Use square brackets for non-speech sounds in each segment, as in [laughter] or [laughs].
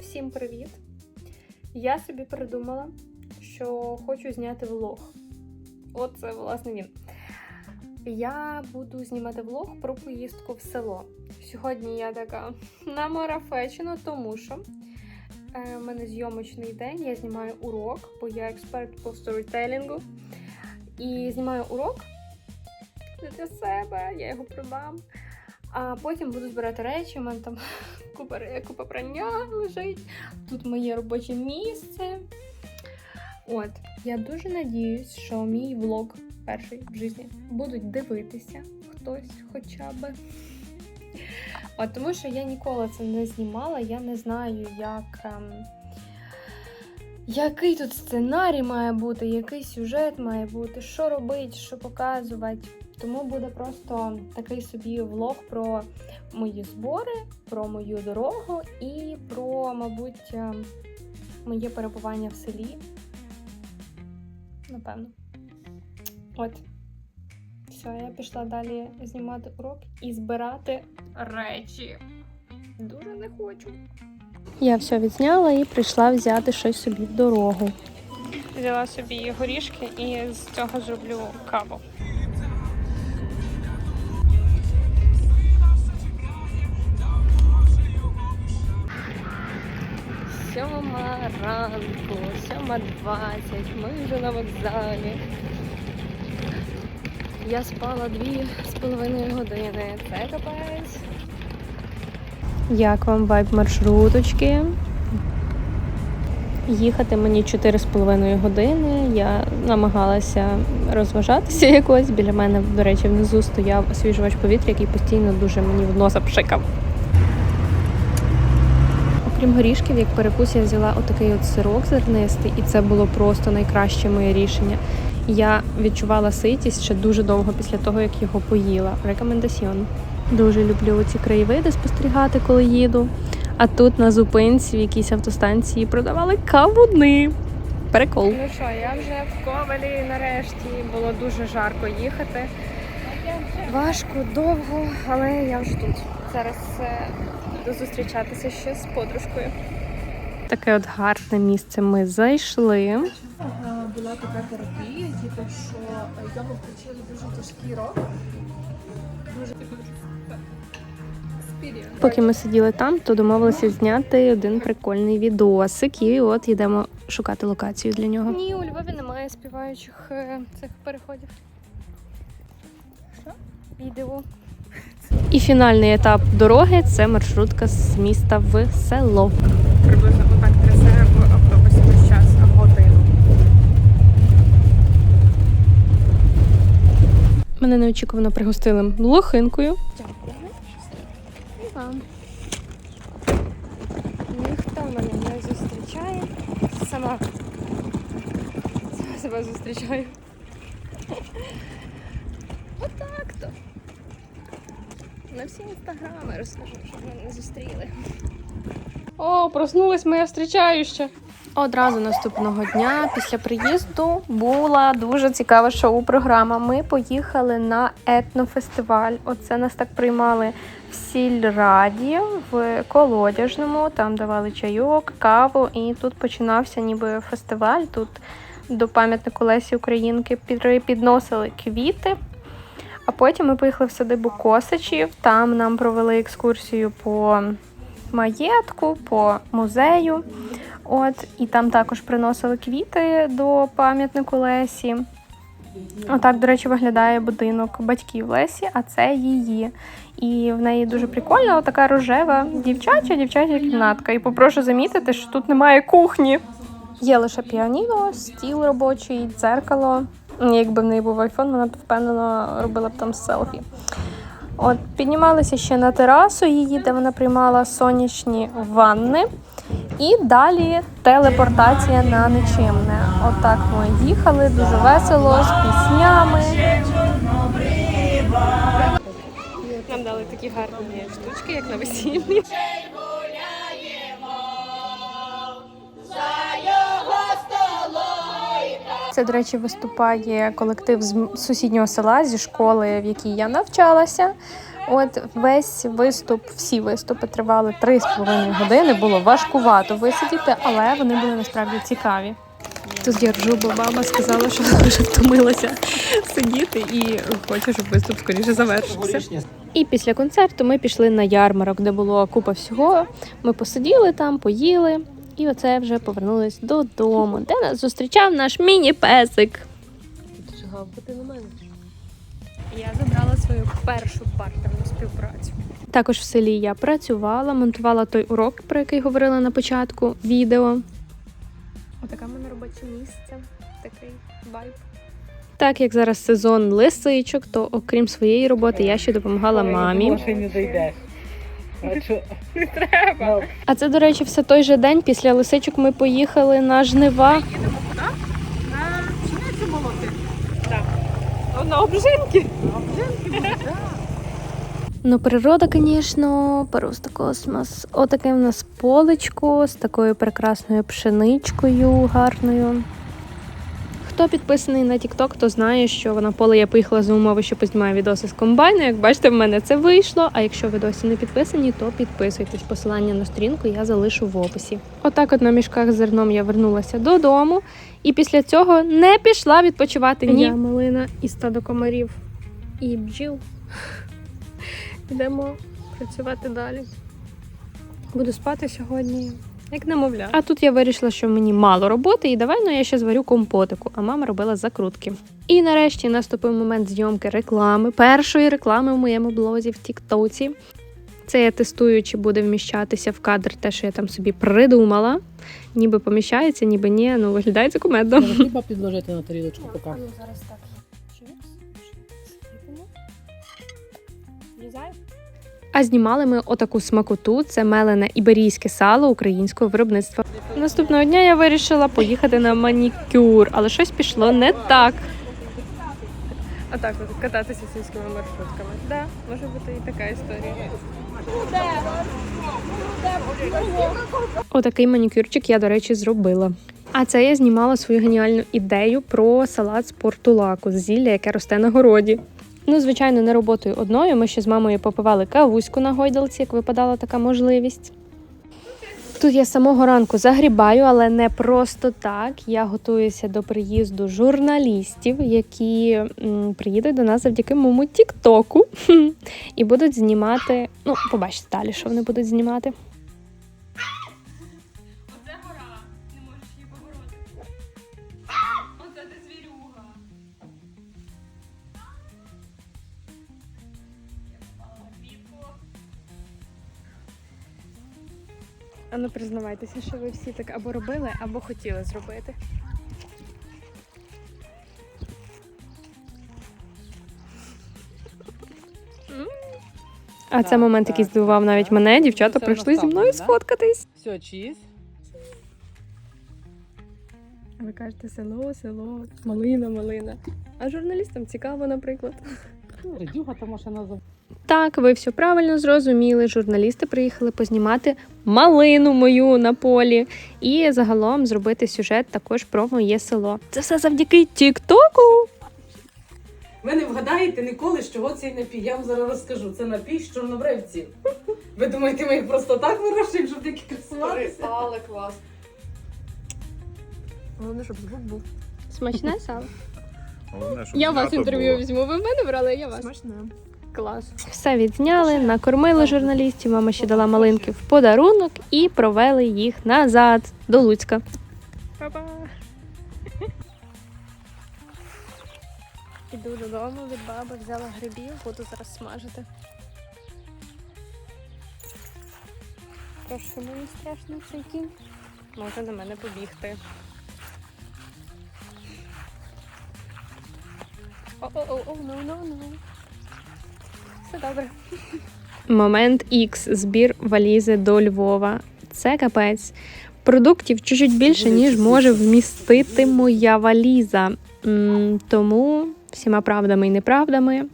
Всім привіт! Я собі придумала, що хочу зняти влог. Оце, власне, він. Я буду знімати влог про поїздку в село. Сьогодні я така намарафечена, тому що е, в мене зйомочний день, я знімаю урок, бо я експерт по сторітелінгу. І знімаю урок для себе, я його продам. А потім буду збирати речі, у мене там купа, купа прання лежить. Тут моє робоче місце. От, я дуже надіюсь, що мій влог перший в житті будуть дивитися хтось хоча б. От, тому що я ніколи це не знімала, я не знаю, як. Ем, який тут сценарій має бути, який сюжет має бути, що робити, що показувати. Тому буде просто такий собі влог про мої збори, про мою дорогу і про, мабуть, е, моє перебування в селі. Напевно. От. Все, я пішла далі знімати урок і збирати речі. Дуже не хочу. Я все відзняла і прийшла взяти щось собі в дорогу. Взяла собі горішки і з цього зроблю каву. Сьома ранку, сьома двадцять. Ми вже на вокзалі. Я спала дві з половиною години. Це капець. Як вам вайб маршруточки? Їхати мені 4,5 години. Я намагалася розважатися якось. Біля мене, до речі, внизу стояв освіжувач повітря, який постійно дуже мені в носа пшикав. Окрім горішків, як перекус, я взяла отакий от сирок зернистий, і це було просто найкраще моє рішення. Я відчувала ситість ще дуже довго після того, як його поїла. Рекомендаціон. Дуже люблю ці краєвиди спостерігати, коли їду. А тут на зупинці в якійсь автостанції продавали кавуни. Прикол. Ну що, я вже в Ковалі нарешті було дуже жарко їхати. Важко, довго, але я вже тут. Зараз е, буду зустрічатися ще з подружкою. Таке от гарне місце ми зайшли. Е, була така терапія, типу, що е, йому включили дуже тяжкий рок. Дуже Поки ми сиділи там, то домовилися зняти один прикольний відосик. І от йдемо шукати локацію для нього. Ні, у Львові немає співаючих е, цих переходів. Що? Відео. І фінальний етап дороги це маршрутка з міста в село. Приблизно отак трясе в автобусі весь час, а годину. Мене неочікувано пригостили лохинкою. І вам. Ніхто мене не зустрічає. Сама. Сама себе зустрічаю. [laughs] Отак то. На всі інстаграми розкажу, щоб мене не зустріли. О, проснулась моя зустрічающа. Одразу наступного дня після приїзду була дуже цікава шоу-програма. Ми поїхали на етнофестиваль. Оце нас так приймали в сільраді, в колодяжному. Там давали чайок, каву, і тут починався ніби фестиваль. Тут до пам'ятнику Лесі Українки під- підносили квіти. А потім ми поїхали в садибу Косачів. Там нам провели екскурсію по маєтку, по музею. От, і там також приносили квіти до пам'ятнику Лесі. Отак, до речі, виглядає будинок батьків Лесі, а це її. І в неї дуже прикольна, така рожева дівчача, дівчача кімнатка. І попрошу замітити, що тут немає кухні. Є лише піаніно, стіл робочий, дзеркало. Якби в неї був айфон, вона б впевнено робила б там селфі. От, піднімалися ще на терасу її, де вона приймала сонячні ванни. І далі телепортація на нечимне. Отак ми їхали, дуже весело, з піснями. Нам дали такі гарні штучки, як на весіллі. Це, до речі, виступає колектив з сусіднього села зі школи, в якій я навчалася. От весь виступ, всі виступи тривали 3,5 години. Було важкувато висидіти, але вони були насправді цікаві. Тут я ржу, бо мама сказала, що вона вже втомилася сидіти і хоче, щоб виступ скоріше завершився. І після концерту ми пішли на ярмарок, де було купа всього. Ми посиділи там, поїли, і оце вже повернулись додому, де нас зустрічав наш міні-песик. на мене. Я забрала свою першу бартерну співпрацю. Також в селі я працювала, монтувала той урок, про який говорила на початку відео. Отаке в мене робоче місце, такий вайб. Так як зараз сезон лисичок, то окрім своєї роботи я ще допомагала мамі. не дійдеш. А що? А це, до речі, все той же день після лисичок ми поїхали на жнива. Пшеницю молоти. На обжинки. Ну, природа, звісно, просто космос. Отаке в нас полечко з такою прекрасною пшеничкою гарною. Хто підписаний на TikTok, то знає, що на поле я поїхала за умови, що познімаю відоси з комбайну. Як бачите, в мене це вийшло. А якщо ви досі не підписані, то підписуйтесь. Посилання на сторінку я залишу в описі. Отак, от на мішках з зерном я вернулася додому, і після цього не пішла відпочивати. Ні, я малина і стадо комарів і бджіл. Йдемо працювати далі. Буду спати сьогодні, як немовля. А тут я вирішила, що мені мало роботи, і давай ну я ще зварю компотику, а мама робила закрутки. І нарешті наступив момент зйомки реклами, першої реклами в моєму блозі в Тіктоці. Це я тестую, чи буде вміщатися в кадр те, що я там собі придумала. Ніби поміщається, ніби ні. Ну виглядає це кумедно. Хліба підложити на тарілочку поки. зараз так. А знімали ми отаку смакоту. Це мелене іберійське сало українського виробництва. Наступного дня я вирішила поїхати на манікюр, але щось пішло не так. А так, от кататися сільськими маршрутками. Да, може бути і така історія. Отакий манікюрчик я, до речі, зробила. А це я знімала свою геніальну ідею про салат з портулаку з зілля, яке росте на городі. Ну, звичайно, не роботою одною. Ми ще з мамою попивали кавуську на гойдалці, як випадала така можливість. Тут я самого ранку загрібаю, але не просто так. Я готуюся до приїзду журналістів, які приїдуть до нас завдяки моєму Тіктоку [laughs] і будуть знімати. Ну, побачите далі, що вони будуть знімати. А ну признавайтеся, що ви всі так або робили, або хотіли зробити. А це Так, момент, який здивував так, навіть так. мене. Дівчата прийшли зі мною да? сфоткатись. Все, чиз. Ви кажете село, село, малина, малина. А журналістам цікаво, наприклад. Редюга там машина за Так, ви все правильно зрозуміли. Журналісти приїхали познімати малину мою на полі і загалом зробити сюжет також про моє село. Це все завдяки Тіктоку. Ви не вгадаєте ніколи, з чого цей напій. Я вам зараз розкажу. Це напій з чорнобривців. Ви думаєте, ми їх просто так вирощуємо, щоб тільки красуватися? Але клас. Головне, щоб звук був. Смачне сало. Головне, щоб Я вас інтерв'ю було. візьму. Ви в мене брали, я вас. Смачне. Клас. Все відзняли, накормили журналістів. Мама ще дала малинки в подарунок і провели їх назад до Луцька. Па-па! Іду додому від баби, взяла грибів, буду зараз смажити. Трошки мені страшно цей кінь. Може на мене побігти. О-о-о, ну ну ну. Все добре. Момент X. Збір валізи до Львова. Це капець. Продуктів чуть-чуть більше, ніж може вмістити моя валіза. Тому всіма правдами і неправдами,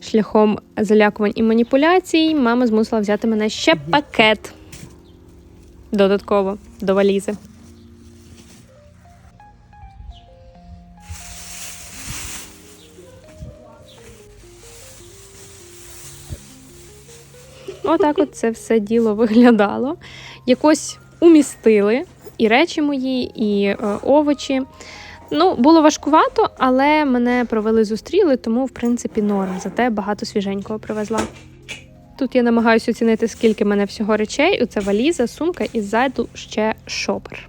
шляхом залякувань і маніпуляцій, мама змусила взяти мене ще пакет додатково до валізи. Отак от це все діло виглядало. Якось умістили і речі мої, і е, овочі. Ну, було важкувато, але мене провели зустріли, тому в принципі норм. Зате багато свіженького привезла. Тут я намагаюся оцінити, скільки мене всього речей. Оце валіза, сумка і ззаду ще шопер.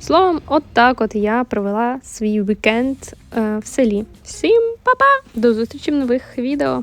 Словом, от так от я провела свій вікенд е, в селі. Всім па-па! До зустрічі в нових відео!